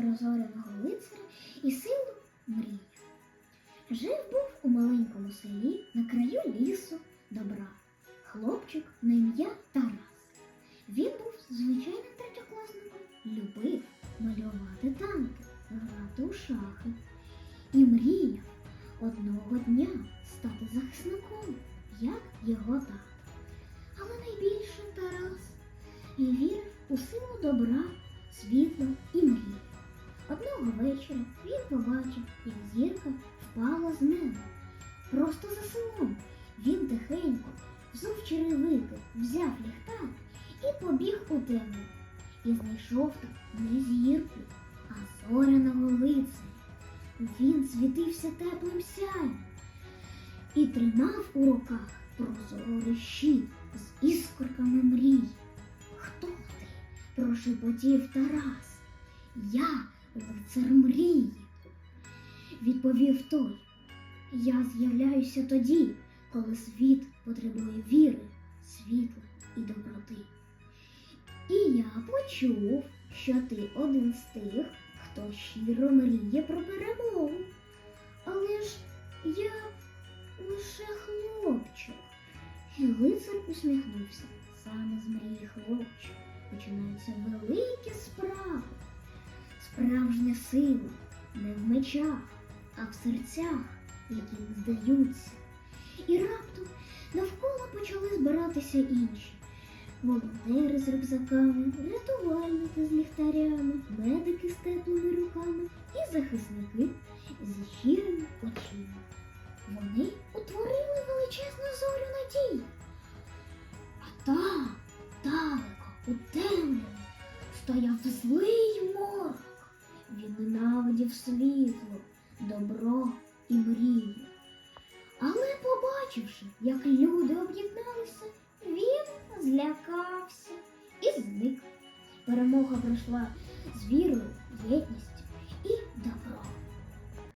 прозореного лицаря і силу мрії. Жив був у маленькому селі на краю лісу добра. Хлопчик на ім'я Тарас. Він був звичайним третьокласником, любив малювати танки, грати у шахи і мріяв одного дня стати захисником, як його тато. Але найбільше Тарас і вірив у силу добра. Одного вечора він побачив, як зірка впала з неба. Просто за селом він тихенько взув черевики, взяв ліхтар і побіг у темряву. І знайшов там не зірку, а зоряного лицаря. Він світився теплим сяєм і тримав у руках прозорий щит з іскорками мрій. Хто ти? прошепотів Тарас. Я лицар мрії. Відповів той. Я з'являюся тоді, коли світ потребує віри, світла і доброти. І я почув, що ти один з тих, хто щиро мріє про перемогу. Але ж я лише хлопчик. І лицар усміхнувся. Саме з мрії хлопчик починаються великі справи. Справжня сила не в мечах, а в серцях, які не здаються. І раптом навколо почали збиратися інші. Волонтери з рюкзаками, рятувальники з ліхтарями, медики з теплими руками і захисники зі щирими очима. Вони утворили величезну зорю надії. А там, далеко, у темряві, стояв злий морок. Він ненавидів світло, добро і мрію. Але побачивши, як люди об'єдналися, він злякався і зник. Перемога пройшла з вірою, єдністю